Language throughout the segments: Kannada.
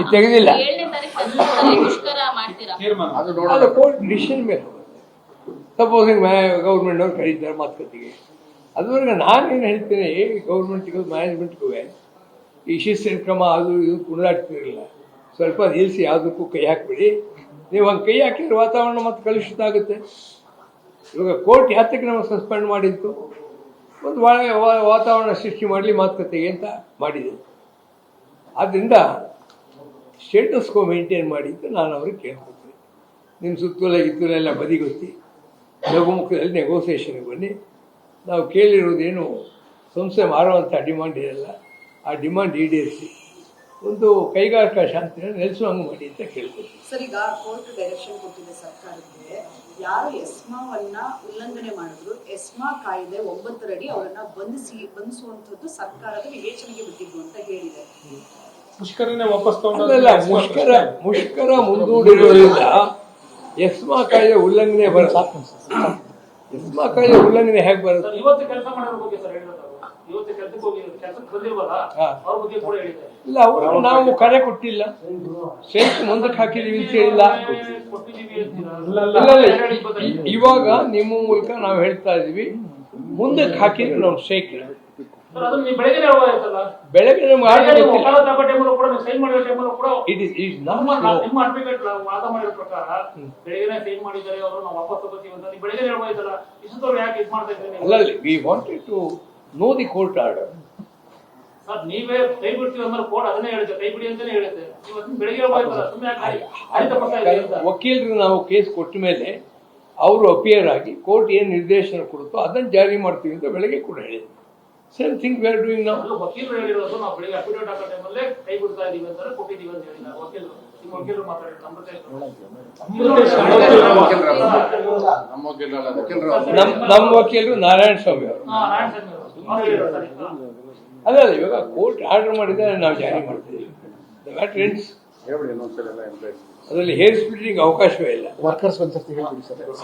ಇದು ತೆಗೆದಿಲ್ಲ. ಏಳನೇ ತಾರೀಕು ಹನ್ನೊಂದನೇ ಮುಷ್ಕರ ಮಾಡ್ತೀರಾ? ತೀರ್ಮಾನ. ಅದು ಅದು ನೋಡೋಣ ಕೋರ್ಟ್ ಡಿಸಿಷನ್ ಮೇಲೆ ಸಪೋಸ್ ಗೌರ್ಮೆಂಟ್ ಅವ್ರು ಕರೀತಾರೆ ಮಾತುಕತೆಗೆ. ಅದುವರೆಗೆ ನಾನೇನು ಹೇಳ್ತೇನೆ ಗೌರ್ಮೆಂಟ್ಗೂ ಮ್ಯಾನೇಜ್ಮೆಂಟ್ಗೂ ಈ ಶಿಸ್ತಿನ ಕ್ರಮ ಅದು ಇದು ಕುಣಿದಾಡ್ತಿರಲಿಲ್ಲ ಸ್ವಲ್ಪ ನಿಲ್ಲಿಸಿ ಯಾವುದಕ್ಕೂ ಕೈ ಹಾಕಿಬಿಡಿ. ನೀವು ಹಂಗೆ ಕೈ ಹಾಕಿದ್ರೆ ವಾತಾವರಣ ಮತ್ತೆ ಕಲುಷಿತ ಆಗುತ್ತೆ ಇವಾಗ ಕೋರ್ಟ್ ಯಾತಕ್ಕೆ ನಮಗೆ ಸಸ್ಪೆಂಡ್ ಮಾಡಿತ್ತು. ಒಂದು ಒಳ್ಳೆಯ ವಾತಾವರಣ ಸೃಷ್ಟಿ ಮಾಡಲಿ ಮಾತುಕತೆಗೆ ಅಂತ ಮಾಡಿದೆ. ಆದ್ದರಿಂದ ಸ್ಟೇಟಸ್ ಕೋ ಮೇಂಟೈನ್ ಮಾಡಿ ಅಂತ ನಾನು ಅವ್ರಿಗೆ ಕೇಳ್ಕೊತೀನಿ. ನಿಮ್ಮ ಸುತ್ತಲ ಗಿತ್ತಲ ಎಲ್ಲ ಬದಿಗೊತ್ತಿ ಲಘುಮುಖದಲ್ಲಿ ನೆಗೋಸಿಯೇಷನ್ಗೆ ಬನ್ನಿ. ನಾವು ಕೇಳಿರೋದೇನು ಸಂಸ್ಥೆ ಮಾರುವಂಥ ಡಿಮಾಂಡ್ ಇದೆಲ್ಲ ಆ ಡಿಮಾಂಡ್ ಈಡೇರಿಸಿ. ಒಂದು ಕೈಗಾರಿಕಾ ಶಾಂತಿನ ನೆಲೆಸುವಂಗೆ ಮಾಡಿ ಅಂತ ಕೇಳ್ಕೊತೀನಿ. ಸರ್ ಈಗ ಕೋರ್ಟ್ ಡೈರೆಕ್ಷನ್ ಕೊಟ್ಟಿದೆ ಸರ್ಕಾರಕ್ಕೆ. ಯಾರು ಎಸ್ಮಾವನ್ನ ಉಲ್ಲಂಘನೆ ಮಾಡಿದ್ರು ಎಸ್ಮಾ ಕಾಯ್ದೆ ಒಂಬತ್ತರಡಿ ಅವರನ್ನ ಬಂಧಿಸಿ ಬಂಧಿಸುವಂಥದ್ದು ಸರ್ಕಾರದ ವಿವೇಚನೆಗೆ ಬಿಟ್ಟಿದ್ದು ಅಂತ ಹೇಳಿದೆ ಮುಷ್ಕರನೇ ವಾಪಸ್ ತಗೊಂಡಲ್ಲ ಮುಷ್ಕರ ಮುಷ್ಕರ ಮುಂದೂಡಿರೋದ್ರಿಂದ ಎಸ್ಮಾ ಕಾಯ್ದೆ ಉಲ್ಲಂಘನೆ ಬರುತ್ತೆ ಎಸ್ಮಾ ಕಾಯ್ದೆ ಉಲ್ಲಂಘನೆ ಹೇಗೆ ಬರುತ್ತೆ? ಸರ್, ಇವತ್ತು ಕೆಲಸ ಮಾಡೋದ್ರ ಬಗ್ಗೆ ಸರ್ ಹೇಳಿರೋದು. ಇವತ್ತು ಕೆಲಸಕ್ಕೆ ಹೋಗಿ ಕೆಲಸಕ್ಕೆ ಬಂದಿಲ್ವಲ್ಲ? ಹಾ. ಅವ್ರ ಬಗ್ಗೆ ಕೂಡ ಹೇಳಿದೆ ಇಲ್ಲ ಅವರು ನಾವು ಕರೆ ಕೊಟ್ಟಿಲ್ಲ. ಸ್ಟ್ರೈಕ್ ಮುಂದಕ್ಕೆ ಹಾಕಿದೀವಿ ಅಂತ ಹೇಳಿಲ್ಲ. ಇವಾಗ ನಿಮ್ಮ ಮೂಲಕ ನಾವು ಹೇಳ್ತಾ ಇದೀವಿ ಮುಂದಕ್ಕೆ ಹಾಕಿದ್ರೆ ನಾವು ಶೇಖ್ ಬೆಳಗ್ಗೆ ಇಟ್ ಇಸ್ ಇಟ್ ನಾಟ್ ಅಲ್ಲ we wanted to know the court order sir ನೀವೇ ಕೈ ಬಿಡ್ತೀವಿ ಅಂದ್ರೆ ಕೋರ್ಟ್ ಅದನ್ನೇ ಹೇಳುತ್ತೆ ಕೈ ಬಿಡಿ ಅಂತಾನೆ ಹೇಳುತ್ತೆ ನೀವು ಅದನ್ನ ಬೆಳಗ್ಗೆ ಸುಮ್ಮನೆ ವಕೀಲರು ನಾವು ಕೇಸ್ ಕೊಟ್ಟ ಮೇಲೆ ಅವರು ಅಪಿಯರ್ ಆಗಿ ಕೋರ್ಟ್ ಏನು ನಿರ್ದೇಶನ ಕೊಡುತ್ತೋ ಅದನ್ನ ಜಾರಿ ಮಾಡ್ತೀವಿ ಅಂತ ಬೆಳಗ್ಗೆ ಕೂಡ ಹೇಳಿದ್ರು same thing we are doing ನಾವು ಅದು ವಕೀಲರು ಹೇಳಿರೋದು ನಾವು ಬೆಳಿಗ್ಗೆ ಅಫಿಡೇಟ್ ಹಾಕೋ ಟೈಮಲ್ಲೇ ಕೈ ಬಿಡ್ತಾ ಇದೀವಿ ಅಂತಾರೆ ಕೊಟ್ಟಿದೀವಿ ಅಂತ ಹೇಳಿಲ್ಲ ವಕೀಲರು ನಿಮ್ಮ ವಕೀಲರು ಮಾತಾಡಿದ್ರು ನಮ್ಮ ವಕೀಲರು ನಾರಾಯಣ ಸ್ವಾಮಿ ಅವರು. ಅದೇ. ಅಲ್ಲ ಇವಾಗ ಕೋರ್ಟ್ ಆರ್ಡರ್ ಮಾಡಿದ್ರೆ ನಾವು ಜಾರಿ ಮಾಡ್ತೀವಿ. ಅದರಲ್ಲಿ ಹೇರ್ ಸ್ಪ್ಲಿಟಿಂಗ್ ಅವಕಾಶವೇ ಇಲ್ಲ. ವರ್ಕರ್ಸ್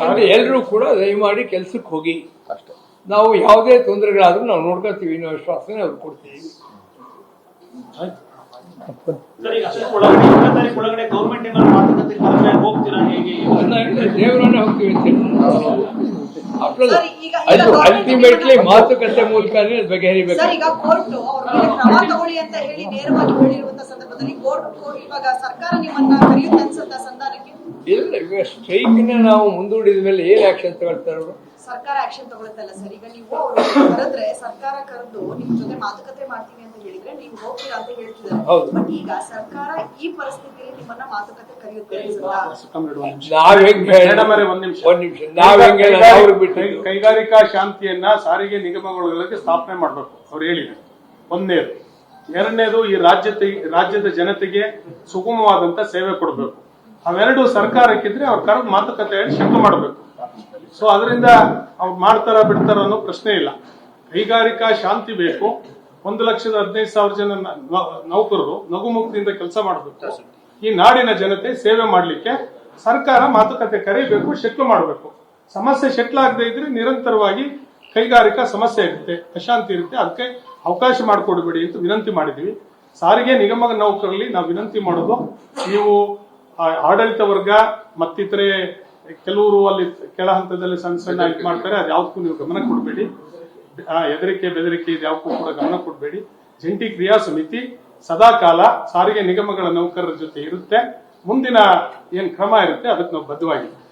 ಅಂದ್ರೆ ಎಲ್ಲರೂ ಕೂಡ ದಯಮಾಡಿ ಕೆಲಸಕ್ಕೆ ಹೋಗಿ. ಅಷ್ಟೇ. ನಾವು ಯಾವುದೇ ತೊಂದರೆಗಳಾದರೂ ನಾವು ನೋಡ್ಕೊತೀವಿ ಅನ್ನೋ ವಿಶ್ವಾಸನೇ ಅವ್ರು ಕೊಡ್ತೀವಿ. ದೇವರನ್ನೇ ಹೋಗ್ತೀವಿ ಅಲ್ಟಿಮೇಟ್ಲಿ ಮಾತುಕತೆ ಮೂಲಕನೇ ಬಗ್ಗೆ ಬಗೆಹರಿಬೇಕು. ಸರ್ ಈಗ ಕೋರ್ಟ್ ಅವ್ರ ಮೇಲೆ ಕ್ರಮ ತಗೊಳ್ಳಿ ಅಂತ ಹೇಳಿ ನೇರವಾಗಿ ಹೇಳಿರುವಂತ ಸಂದರ್ಭದಲ್ಲಿ ಕೋರ್ಟ್ ಇವಾಗ ಸರ್ಕಾರ ನಿಮ್ಮನ್ನ ಕರೆಯುತ್ತೆ ಅನ್ಸುತ್ತಾ ಸಂಧಾನಕ್ಕೆ? ಇಲ್ಲ ಈಗ ಸ್ಟ್ರೈಕ್ನ ನಾವು ಮುಂದೂಡಿದ ಮೇಲೆ ಏನ್ ಆಕ್ಷನ್ ತಗೊಳ್ತಾರೆ ಅವರು? ಸರ್ಕಾರ ಆಕ್ಷನ್ ತಗೊಳುತ್ತಲ್ಲ ಸರ್? ಈಗ ನೀವು ಅವ್ರು ಕರೆದ್ರೆ ಸರ್ಕಾರ ಕರೆದು ನಿಮ್ ಜೊತೆ ಮಾತುಕತೆ ಮಾಡ್ತೀನಿ ಅಂತ ಹೇಳಿದ್ರೆ ನೀವು ಹೋಗ್ತೀರಾ ಅಂತ ಹೇಳ್ತಿದ್ದಾರೆ. ಹೌದು. ಬಟ್ ಈಗ ಸರ್ಕಾರ ಈ ಪರಿಸ್ಥಿತಿಯಲ್ಲಿ ನಿಮ್ಮನ್ನ ಮಾತುಕತೆ ಕರೆಯುತ್ತೆ ಅನ್ಸುತ್ತಾ ನಾವ್ ಹೆಂಗ್ ಮೇಡಮ್ ಅವರೇ ಒಂದ್ ನಿಮಿಷ. ಒಂದ್ ನಿಮಿಷ. ನಾವ್ ಹೆಂಗೆ ಅವ್ರಿಗೆ ಬಿಟ್ಟು ಕೈಗಾರಿಕಾ ಶಾಂತಿಯನ್ನ ಸಾರಿಗೆ ನಿಗಮಗಳಿಗೆ ಸ್ಥಾಪನೆ ಮಾಡಬೇಕು. ಅವ್ರು ಹೇಳಿದ್ರು. ಒಂದನೇದು. ಎರಡನೇದು ಈ ರಾಜ್ಯದ ರಾಜ್ಯದ ಜನತೆಗೆ ಸುಗಮವಾದಂತ ಸೇವೆ ಕೊಡಬೇಕು. ಅವೆರಡು ಸರ್ಕಾರಕ್ಕಿದ್ರೆ ಅವ್ರ ಕರೆದು ಮಾತುಕತೆ ಹೇಳಿ ಶಂಕು ಮಾಡಬೇಕು. ಸೊ ಅದರಿಂದ ಅವ್ರು ಮಾಡ್ತಾರ ಬಿಡ್ತಾರ ಅನ್ನೋ ಪ್ರಶ್ನೆ ಇಲ್ಲ. ಕೈಗಾರಿಕಾ ಶಾಂತಿ ಬೇಕು. ಒಂದು ಲಕ್ಷದ ಹದಿನೈದು ಸಾವಿರ ಜನ ನೌಕರರು ನ- ನೌಕರರು ನಗುಮುಕ್ತಿಯಿಂದ ಕೆಲಸ ಮಾಡಬೇಕು. ಈ ನಾಡಿನ ಜನತೆ ಸೇವೆ ಮಾಡಲಿಕ್ಕೆ ಸರ್ಕಾರ ಮಾತುಕತೆ ಕರೀಬೇಕು, ಶೆಟ್ಲು ಮಾಡಬೇಕು. ಸಮಸ್ಯೆ ಶೆಟ್ಲ್ ಆಗದೆ ಇದ್ರೆ ನಿರಂತರವಾಗಿ ಕೈಗಾರಿಕಾ ಸಮಸ್ಯೆ ಇರುತ್ತೆ, ಅಶಾಂತಿ ಇರುತ್ತೆ. ಅದಕ್ಕೆ ಅವಕಾಶ ಮಾಡಿಕೊಡ್ಬೇಡಿ ಅಂತ ವಿನಂತಿ ಮಾಡಿದೀವಿ ಸಾರಿಗೆ ನಿಗಮ ನೌಕರಲ್ಲಿ ನಾವು ವಿನಂತಿ ಮಾಡೋದು, ನೀವು ಆಡಳಿತ ವರ್ಗ ಮತ್ತಿತರೆ ಕೆಲವರು ಅಲ್ಲಿ ಕೆಳ ಹಂತದಲ್ಲಿ ಸಣ್ಣ ಸಣ್ಣ ಇದು ಮಾಡ್ತಾರೆ, ಅದು ಯಾವ್ದಕ್ಕೂ ನೀವು ಗಮನ ಕೊಡಬೇಡಿ. ಹೆದರಿಕೆ, ಬೆದರಿಕೆ ಇದು ಯಾವಕ್ಕೂ ಕೂಡ ಗಮನ ಕೊಡಬೇಡಿ. ಜಂಟಿ ಕ್ರಿಯಾ ಸಮಿತಿ ಸದಾ ಕಾಲ ಸಾರಿಗೆ ನಿಗಮಗಳ ನೌಕರರ ಜೊತೆ ಇರುತ್ತೆ. ಮುಂದಿನ ಏನ್ ಕ್ರಮ ಇರುತ್ತೆ, ಅದಕ್ಕೆ ನಾವು ಬದ್ಧವಾಗಿದ್ದೀವಿ.